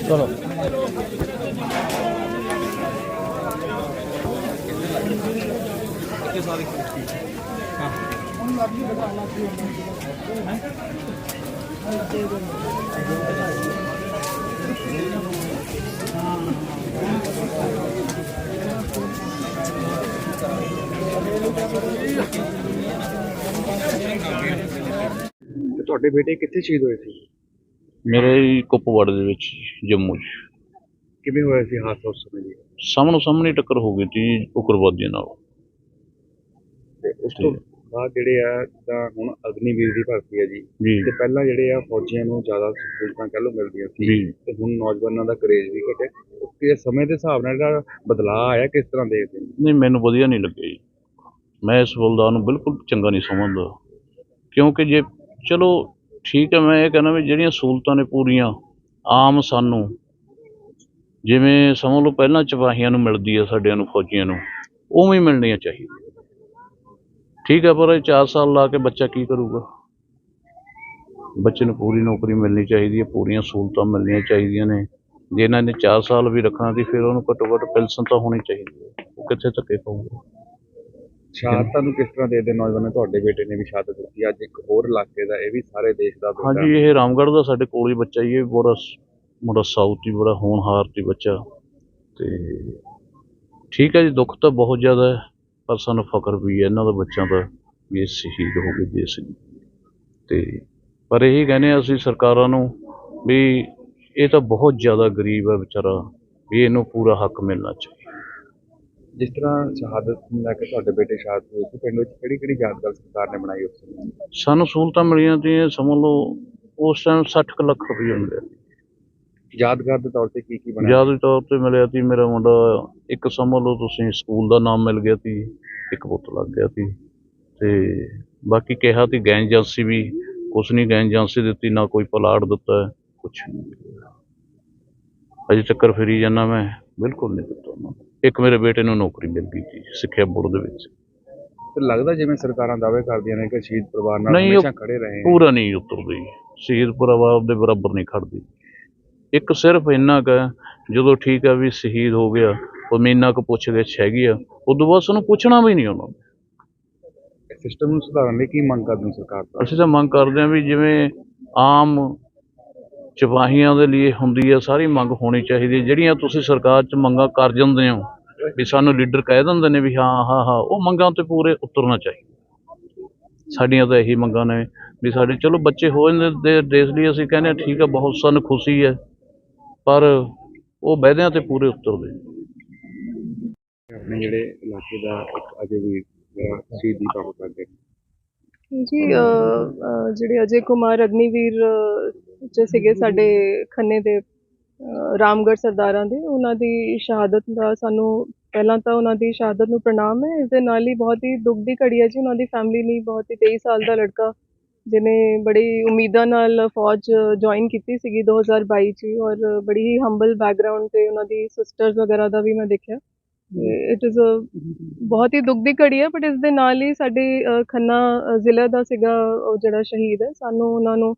ਚਲੋ ਤੇ ਤੁਹਾਡੇ ਬੇਟੇ ਕਿੱਥੇ ਸ਼ਹੀਦ ਹੋਏ ਸੀ ਮੇਰੇ ਹੀ ਕੁਪਵਾੜੇ ਦੇ ਵਿੱਚ ਜੰਮੂ 'ਚ। ਕਿਵੇਂ ਹੋਇਆ ਸੀ ਹਾਦਸਾ ਉਸ ਸਮੇਂ ਜੀ? ਸਾਹਮਣੋ ਸਾਹਮਣੇ ਟੱਕਰ ਹੋ ਗਈ ਤੀ ਉਗਰਵਾਦੀਆਂ ਨਾਲ। ਤੇ ਉਸ ਤੋਂ ਬਾਅਦ ਜਿਹੜੇ ਆ ਤਾਂ ਹੁਣ ਅਗਨੀਵੀਰ ਦੀ ਭਰਤੀ ਹੈ ਜੀ। ਜੀ। ਤੇ ਪਹਿਲਾਂ ਜਿਹੜੇ ਆ ਫੌਜੀਆਂ ਨੂੰ ਜ਼ਿਆਦਾ ਸਹੂਲਤਾਂ ਕਹਿ ਲਓ ਮਿਲਦੀਆਂ ਸੀ। ਜੀ। ਤੇ ਹੁਣ ਨੌਜਵਾਨਾਂ ਦਾ ਕਰੇਜ ਵੀ ਘਟਿਆ। ਕਿ ਸਮੇਂ ਦੇ ਹਿਸਾਬ ਨਾਲ ਜਿਹੜਾ ਬਦਲਾਅ ਆਇਆ ਕਿਸ ਤਰ੍ਹਾਂ ਦੇਖਦੇ ਨੇ ਨਹੀਂ ਮੈਨੂੰ ਵਧੀਆ ਨਹੀਂ ਲੱਗਿਆ ਜੀ। ਮੈਂ ਇਸ ਬਲਦਾਰ ਨੂੰ ਬਿਲਕੁਲ ਚੰਗਾ ਨਹੀਂ ਸਮਝਦਾ। ਕਿਉਂਕਿ ਜੇ ਚਲੋ ਠੀਕ ਹੈ, ਮੈਂ ਇਹ ਕਹਿੰਦਾ ਵੀ ਜਿਹੜੀਆਂ ਸਹੂਲਤਾਂ ਨੇ ਪੂਰੀਆਂ, ਆਮ ਸਾਨੂੰ, ਜਿਵੇਂ ਸਮਝ ਲਓ ਪਹਿਲਾਂ ਚਪਾਹੀਆਂ ਨੂੰ ਮਿਲਦੀ ਹੈ ਸਾਡਿਆਂ ਨੂੰ, ਫੌਜੀਆਂ ਨੂੰ, ਉਵੇਂ ਹੀ ਮਿਲਣੀਆਂ ਚਾਹੀਦੀਆਂ। ਠੀਕ ਹੈ, ਪਰ ਇਹ 4 ਸਾਲ ਲਾ ਕੇ ਬੱਚਾ ਕੀ ਕਰੂਗਾ? ਬੱਚੇ ਨੂੰ ਪੂਰੀ ਨੌਕਰੀ ਮਿਲਣੀ ਚਾਹੀਦੀ ਹੈ, ਪੂਰੀਆਂ ਸਹੂਲਤਾਂ ਮਿਲਣੀਆਂ ਚਾਹੀਦੀਆਂ ਨੇ। ਜੇ ਇਹਨਾਂ ਨੇ 4 ਸਾਲ ਵੀ ਰੱਖਣਾ ਤੇ ਫਿਰ ਉਹਨੂੰ ਘੱਟੋ ਘੱਟ ਪੈਨਸ਼ਨ ਤਾਂ ਹੋਣੀ ਚਾਹੀਦੀ ਹੈ। ਉਹ ਕਿੱਥੇ ਧੱਕੇ ਖਾਊਗਾ? ਸ਼ਹਾਦਤਾਂ ਨੂੰ ਕਿਸ ਤਰ੍ਹਾਂ ਦੇਖਦੇ ਨੌਜਵਾਨ ਤੁਹਾਡੇ ਬੇਟੇ ਨੇ ਵੀ ਸ਼ਹਾਦਤ ਦਿੱਤੀ। ਅੱਜ ਇੱਕ ਹੋਰ ਇਲਾਕੇ ਦਾ ਇਹ ਵੀ ਸਾਰੇ ਦੇਸ਼ ਦਾ ਬੇਟਾ। ਹਾਂਜੀ ਇਹ ਰਾਮਗੜ੍ਹ ਦਾ ਸਾਡੇ ਕੋਲ ਹੀ ਬੱਚਾ ਹੀ ਇਹ ਬੜਾ ਬੜਾ ਸਾਊਥ ਹੀ ਬੜਾ ਹੋਣਹਾਰ ਤੇ ਬੱਚਾ। ਤੇ ਠੀਕ ਹੈ ਜੀ ਦੁੱਖ ਤਾਂ ਬਹੁਤ ਜ਼ਿਆਦਾ ਹੈ ਪਰ ਸਾਨੂੰ ਫਖਰ ਵੀ ਹੈ ਇਹਨਾਂ ਦਾ ਬੱਚਿਆਂ ਦਾ ਵੀ ਇਹ ਸ਼ਹੀਦ ਹੋ ਗਏ ਦੇਸ਼ ਲਈ ਤੇ ਪਰ ਇਹੀ ਕਹਿੰਦੇ ਹਾਂ ਅਸੀਂ ਸਰਕਾਰਾਂ ਨੂੰ ਵੀ ਇਹ ਤਾਂ ਬਹੁਤ ਜ਼ਿਆਦਾ ਗਰੀਬ ਹੈ ਵਿਚਾਰਾ ਵੀ ਇਹਨੂੰ ਪੂਰਾ ਹੱਕ ਮਿਲਣਾ ਚਾਹੀਦਾ। ਜਿਸ ਤਰ੍ਹਾਂ ਸ਼ਹਾਦਤ ਨੂੰ ਲੈ ਕੇ ਤੁਹਾਡੇ ਬੇਟੇ ਸ਼ਹਾਦਤ ਹੋਏ ਸੀ ਪਿੰਡ ਵਿੱਚ ਕਿਹੜੀ ਕਿਹੜੀ ਯਾਦਗਾਰ ਸਰਕਾਰ ਨੇ ਬਣਾਈ ਉਸ ਸਮੇਂ? ਸਾਨੂੰ ਸਹੂਲਤਾਂ ਮਿਲੀਆਂ ਤੇ ਸਮਝ ਲਓ ਉਸ ਟਾਈਮ 60 ਕੁ ਲੱਖ ਰੁਪਏ ਮਿਲਿਆ। ਯਾਦਗਾਰ ਦੇ ਤੌਰ ਤੇ ਕੀ ਕੀ ਬਣਾਇਆ ਯਾਦ ਤੌਰ ਤੇ ਮਿਲਿਆ ਸੀ ਮੇਰਾ ਮੁੰਡਾ ਇੱਕ ਸਮਝ ਲਓ ਤੁਸੀਂ ਸਕੂਲ ਦਾ ਨਾਮ ਮਿਲ ਗਿਆ ਸੀ ਇੱਕ ਪੁੱਤ ਲੱਗ ਗਿਆ ਸੀ। ਤੇ ਬਾਕੀ ਕਿਹਾ ਸੀ ਗੈਂ ਏਜੰਸੀ ਵੀ ਕੁਛ ਨਹੀਂ ਗੈਂ ਏਜੰਸੀ ਦਿੱਤੀ ਨਾ ਕੋਈ ਪਲਾਟ ਦਿੱਤਾ ਕੁਛ ਅਜੇ ਚੱਕਰ ਫਿਰੀ ਜਾਂਦਾ ਮੈਂ ਬਿਲਕੁਲ ਨਹੀਂ ਦਿੱਤਾ ਉਹਨਾਂ ਨੂੰ। ਇੱਕ ਮੇਰੇ ਬੇਟੇ ਨੂੰ ਨੌਕਰੀ ਮਿਲ ਗਈ ਸੀ ਸਿੱਖਿਆ ਬੋਰਡ ਦੇ ਵਿੱਚ। ਤੇ ਲੱਗਦਾ ਜਿਵੇਂ ਸਰਕਾਰਾਂ ਦਾਅਵੇ ਕਰਦੀਆਂ ਨੇ ਕਿ ਸ਼ਹੀਦ ਪਰਿਵਾਰ ਨਾਲ ਨਹੀਂ, ਉਹ ਹਮੇਸ਼ਾ ਖੜੇ ਰਹੇ। ਪੂਰਾ ਨਹੀਂ ਉਤਰਦੀ ਸ਼ਹੀਦ ਪਰਿਵਾਰ ਦੇ ਬਰਾਬਰ ਨਹੀਂ ਖੜਦੀ। ਇੱਕ ਸਿਰਫ ਇੰਨਾ ਕੁ ਹੈ, ਜਦੋਂ ਠੀਕ ਹੈ ਵੀ ਸ਼ਹੀਦ ਹੋ ਗਿਆ ਉਹ ਮੀਨਾ ਕੁ ਪੁੱਛ ਗਿੱਛ ਹੈਗੀ ਆ ਉਦੋਂ ਬਾਅਦ ਸਾਨੂੰ ਪੁੱਛਣਾ ਵੀ ਨਹੀਂ ਉਹਨਾਂ ਨੇ। ਸਿਸਟਮ ਨੂੰ ਸੁਧਾਰਨ ਲਈ ਕੀ ਮੰਗ ਕਰਦੇ ਹੋ ਸਰਕਾਰ ਤੋਂ? ਅਸੀਂ ਤਾਂ ਮੰਗ ਕਰਦੇ ਹਾਂ ਵੀ ਜਿਵੇਂ ਆਮ ਸਿਪਾਹੀਆਂ ਦੇ ਲਈ ਹੁੰਦੀ ਹੈ ਸਾਰੀ ਮੰਗ ਹੋਣੀ ਚਾਹੀਦੀ ਹੈ ਜਿਹੜੀਆਂ ਤੁਸੀਂ ਸਰਕਾਰ 'ਚ ਮੰਗਾਂ ਕਰ ਜਾਂਦੇ ਹੋ ਵੀ ਸਾਨੂੰ ਲੀਡਰ ਕਹਿ ਦਿੰਦੇ ਨੇ ਵੀ ਹਾਂ ਹਾਂ ਹਾਂ ਉਹ ਮੰਗਾਂ ਤੇ ਪੂਰੇ ਉਤਰਨਾ ਚਾਹੀਦਾ ਸਾਡੀਆਂ ਤਾਂ ਇਹੀ ਮੰਗਾਂ ਨੇ ਵੀ ਸਾਡੇ ਚਲੋ ਬੱਚੇ ਹੋ ਜਾਂਦੇ ਦੇ ਦੇਸ਼ ਲਈ ਅਸੀਂ ਕਹਿੰਦੇ ਠੀਕ ਹੈ ਬਹੁਤ ਸਾਨੂੰ ਖੁਸ਼ੀ ਹੈ ਪਰ ਉਹ ਵਾਅਦਿਆਂ ਤੇ ਪੂਰੇ ਉਤਰਦੇ। ਆਪਣੇ ਜਿਹੜੇ ਇਲਾਕੇ ਦਾ ਇੱਕ ਅਜੇ ਵੀ ਸ਼ਹੀਦੀ ਪਾਪ ਕਰਦੇ ਜੀ ਜਿਹੜੇ ਅਜੇ ਕੁਮਾਰ ਅਗਨੀਵੀਰ ਚ ਸੀਗੇ ਸਾਡੇ ਖੰਨੇ ਦੇ ਅ, ਰਾਮਗੜ੍ਹ ਸਰਦਾਰਾਂ ਦੇ ਉਹਨਾਂ ਦੀ ਸ਼ਹਾਦਤ ਦਾ ਸਾਨੂੰ ਪਹਿਲਾਂ ਤਾਂ ਉਹਨਾਂ ਦੀ ਸ਼ਹਾਦਤ ਨੂੰ ਪ੍ਰਣਾਮ ਹੈ। ਇਸ ਦੇ ਨਾਲ ਹੀ ਬਹੁਤ ਹੀ ਦੁੱਖ ਦੀ ਘੜੀ ਹੈ ਜੀ ਉਹਨਾਂ ਦੀ ਫੈਮਿਲੀ ਲਈ। ਬਹੁਤ ਹੀ 23 ਸਾਲ ਦਾ ਲੜਕਾ ਜਿਹਨੇ ਬੜੀ ਉਮੀਦਾਂ ਨਾਲ ਫੌਜ ਜੁਆਇਨ ਕੀਤੀ ਸੀਗੀ 2022 ਚ। ਔਰ ਬੜੀ ਹੀ ਹੰਬਲ ਬੈਕਗ੍ਰਾਉਂਡ ਤੇ ਉਹਨਾਂ ਦੀ ਸਿਸਟਰਸ ਵਗੈਰਾ ਦਾ ਵੀ ਮੈਂ ਦੇਖਿਆ। ਇਟ ਇਜ਼ ਅ ਬਹੁਤ ਹੀ ਦੁੱਖ ਦੀ ਘੜੀ ਹੈ ਬਟ ਇਸ ਦੇ ਨਾਲ ਹੀ ਸਾਡੇ ਖੰਨਾ ਜ਼ਿਲ੍ਹੇ ਦਾ ਸੀਗਾ ਉਹ ਜਿਹੜਾ ਸ਼ਹੀਦ ਹੈ। ਸਾਨੂੰ ਉਹਨਾਂ ਨੂੰ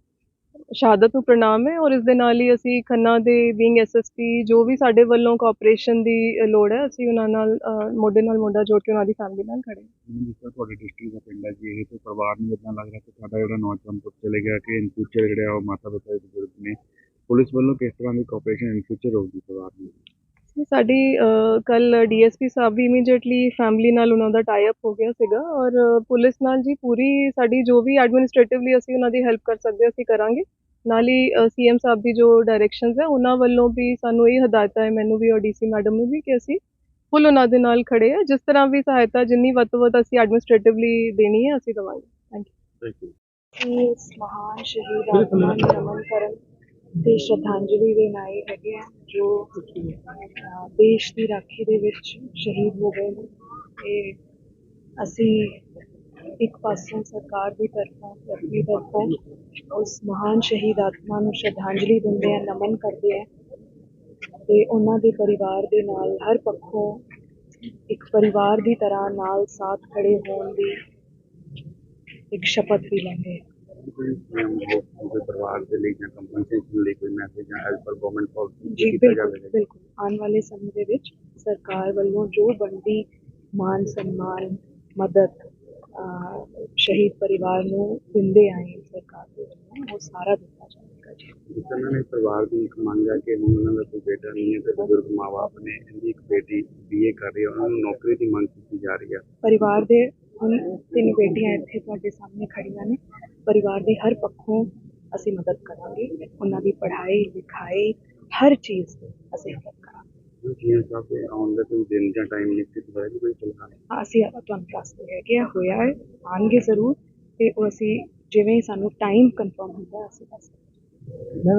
ਸ਼ਹਾਦਤ ਨੂੰ ਪ੍ਰਣਾਮ ਹੈ ਔਰ ਇਸ ਦੇ ਨਾਲ ਹੀ ਅਸੀਂ ਖੰਨਾ ਦੇ ਬੀਇੰਗ ਐਸਐਸਪੀ ਜੋ ਵੀ ਸਾਡੇ ਵੱਲੋਂ ਕੋਆਪਰੇਸ਼ਨ ਦੀ ਲੋੜ ਹੈ, ਅਸੀਂ ਉਹਨਾਂ ਨਾਲ ਮੋਢੇ ਨਾਲ ਮੋਢਾ ਜੋੜ ਕੇ ਉਹਨਾਂ ਦੀ ਫੈਮਿਲੀ ਨਾਲ ਖੜੇ ਹਾਂ। ਜਿਸ ਤਰ੍ਹਾਂ ਤੁਹਾਡੇ ਡਿਸਟ੍ਰਿਕਟ ਦਾ ਪਿੰਡ ਹੈ ਜੀ, ਇਹ ਤੇ ਪਰਿਵਾਰ ਨੂੰ ਇਦਾਂ ਲੱਗ ਰਿਹਾ ਕਿ ਤੁਹਾਡਾ ਜਿਹੜਾ ਨੌਜਵਾਨ ਪੁੱਤ ਚਲੇ ਗਿਆ ਕਿ ਇਨ ਫਿਊਚਰ ਜਿਹੜਾ ਉਹ ਮਾਤਾ ਪਿਤਾ ਦੇ ਬਜ਼ੁਰਗ ਨੇ ਪੁਲਿਸ ਵੱਲੋਂ ਕਿਸ ਤਰ੍ਹਾਂ ਦੀ ਕੋਆਪਰੇਸ਼ਨ ਇਨ ਫਿਊਚਰ ਹੋਊਗੀ ਪਰਿਵਾਰ ਨੂੰ ਸਾਡੀ ਕੱਲ ਡੀਐਸਪੀ ਸਾਹਿਬ ਵੀ ਇਮੀਡੀਏਟਲੀ ਫੈਮਿਲੀ ਨਾਲ ਉਹਨਾਂ ਦਾ ਟਾਈ ਅਪ ਹੋ ਗਿਆ ਸੀਗਾ ਔਰ ਪੁਲਿਸ ਨਾਲ ਜੀ ਪੂਰੀ ਸਾਡੀ ਜੋ ਵੀ ਐਡਮਿਨਿਸਟ੍ਰੇਟਿਵਲੀ ਅਸੀਂ ਉਹਨਾਂ ਦੀ ਹੈਲਪ ਕਰ ਸਕਦੇ ਅਸੀਂ ਕਰਾਂਗੇ। ਨਾਲ ਹੀ ਸੀਐਮ ਸਾਹਿਬ ਦੀ ਜੋ ਡਾਇਰੈਕਸ਼ਨਸ ਹੈ ਉਹਨਾਂ ਵੱਲੋਂ ਵੀ ਸਾਨੂੰ ਇਹ ਹਦਾਇਤਾਂ ਹੈ ਮੈਨੂੰ ਵੀ ਔਰ ਡੀਸੀ ਮੈਡਮ ਨੂੰ ਵੀ ਕਿ ਅਸੀਂ ਫੁੱਲ ਉਹਨਾਂ ਦੇ ਨਾਲ ਖੜੇ ਆ ਜਿਸ ਤਰ੍ਹਾਂ ਵੀ ਸਹਾਇਤਾ ਜਿੰਨੀ ਵੱਧ ਤੋਂ ਵੱਧ ਅਸੀਂ ਐਡਮਿਨਿਸਟ੍ਰੇਟਿਵਲੀ ਦੇਣੀ ਹੈ ਅਸੀਂ ਦੇਵਾਂਗੇ। ਥੈਂਕ ਯੂ ਕਿ ਇਸ ਮਹਾਨ ਸ਼ਹੀਦ ਆਤਮਾ ਨੂੰ ਨਮਨ ਕਰਨ ਤੇ ਸ਼ਰਧਾਂਜਲੀ ਦੇਣ ਆਏ ਹੈਗੇ ਆ ਜੋ ਅਹ, ਦੇਸ਼ ਦੀ ਰਾਖੀ ਦੇ ਵਿੱਚ ਸ਼ਹੀਦ ਹੋ ਗਏ ਨੇ। ਤੇ ਅਸੀਂ ਇੱਕ ਪਾਸੋਂ ਸਰਕਾਰ ਦੀ ਤਰਫੋਂ ਤੇ ਆਪਣੀ ਤਰਫੋਂ ਉਸ ਮਹਾਨ ਸ਼ਹੀਦ ਆਤਮਾ ਨੂੰ ਸ਼ਰਧਾਂਜਲੀ ਦਿੰਦੇ ਆ ਨਮਨ ਕਰਦੇ ਆ। ਤੇ ਉਹਨਾਂ ਦੇ ਪਰਿਵਾਰ ਦੇ ਨਾਲ ਹਰ ਪੱਖੋਂ ਇੱਕ ਪਰਿਵਾਰ ਦੀ ਤਰ੍ਹਾਂ ਨਾਲ ਸਾਥ ਖੜੇ ਹੋਣ ਦੀ ਇੱਕ ਸ਼ਪਥ ਵੀ ਲੈਂਦੇ ਆ। ਕੋਈ ਨਿਯਮ ਹੋ ਕੋਈ ਪਰਿਵਾਰ ਦੇ ਲਈ ਜਾਂ ਕੰਪਨਸੇਸ਼ਨ ਲਈ ਕੋਈ ਮੈਸੇਜ ਜਾਂ ਐਜ਼ ਪਰ ਗਵਰਨਮੈਂਟ ਪਾਲਿਸੀ ਜੀ ਕੀਤਾ ਬਿਲਕੁਲ ਜਾਵੇਗਾ ਬਿਲਕੁਲ ਆਉਣ ਵਾਲੇ ਸਮੇਂ ਦੇ ਵਿੱਚ ਸਰਕਾਰ ਵੱਲੋਂ ਜੋ ਬਣਦੀ ਮਾਨ ਸਨਮਾਨ ਮਦਦ ਅਹ, ਸ਼ਹੀਦ ਪਰਿਵਾਰ ਨੂੰ ਦਿੰਦੇ ਆਏ ਸਰਕਾਰ ਦੇ ਵੱਲੋਂ ਉਹ ਸਾਰਾ ਦਿੱਤਾ ਜਾਵੇਗਾ ਜੀ ਜਿਸ ਤਰ੍ਹਾਂ ਨੇ ਪਰਿਵਾਰ ਦੀ ਇੱਕ ਮੰਗ ਹੈ ਕਿ ਹੁਣ ਉਹਨਾਂ ਦਾ ਕੋਈ ਬੇਟਾ ਨਹੀਂ ਹੈ ਤੇ ਬਜ਼ੁਰਗ ਮਾਪੇ ਨੇ ਇਹਦੀ ਇੱਕ ਬੇਟੀ ਬੀਏ ਕਰ ਰਹੀ ਹੈ ਉਹਨਾਂ ਨੂੰ ਨੌਕਰੀ ਦੀ ਮੰਗ ਕੀਤੀ ਜਾ ਰਹੀ ਹੈ ਪਰਿਵਾਰ ਦੇ ਹੁਣ ਤਿੰਨ ਬੇਟੀਆਂ ਇੱਥੇ ਤੁਹਾਡੇ ਸਾਹਮਣੇ ਖੜੀਆਂ ਨੇ ਪਰਿਵਾਰ ਦੀ ਹਰ ਪੱਖੋਂ ਅਸੀਂ ਮਦਦ ਕਰਾਂਗੇ ਉਹਨਾਂ ਦੀ ਪੜ੍ਹਾਈ ਲਿਖਾਈ ਹਰ ਚੀਜ਼ ਦੀ ਅਸੀਂ ਮਦਦ ਕਰਾਂਗੇ। ਸਾਹਿਬ ਦੇ ਆਉਣ ਦਾ ਕੋਈ ਦਿਨ ਜਾਂ ਟਾਈਮ ਨਿਸ਼ਚਿਤ ਹੋਇਆ ਕਿ ਕੋਈ ਫਿਲਹਾਲ ਹਾਂ, ਅਸੀਂ ਤੁਹਾਨੂੰ ਦੱਸਦੇ ਹੈਗੇ ਆ ਹੋਇਆ ਹੈ ਆਉਣਗੇ ਜ਼ਰੂਰ ਤੇ ਉਹ ਅਸੀਂ ਜਿਵੇਂ ਹੀ ਸਾਨੂੰ ਟਾਈਮ ਕਨਫਰਮ ਹੁੰਦਾ ਅਸੀਂ ਦੱਸ ਮੈਂ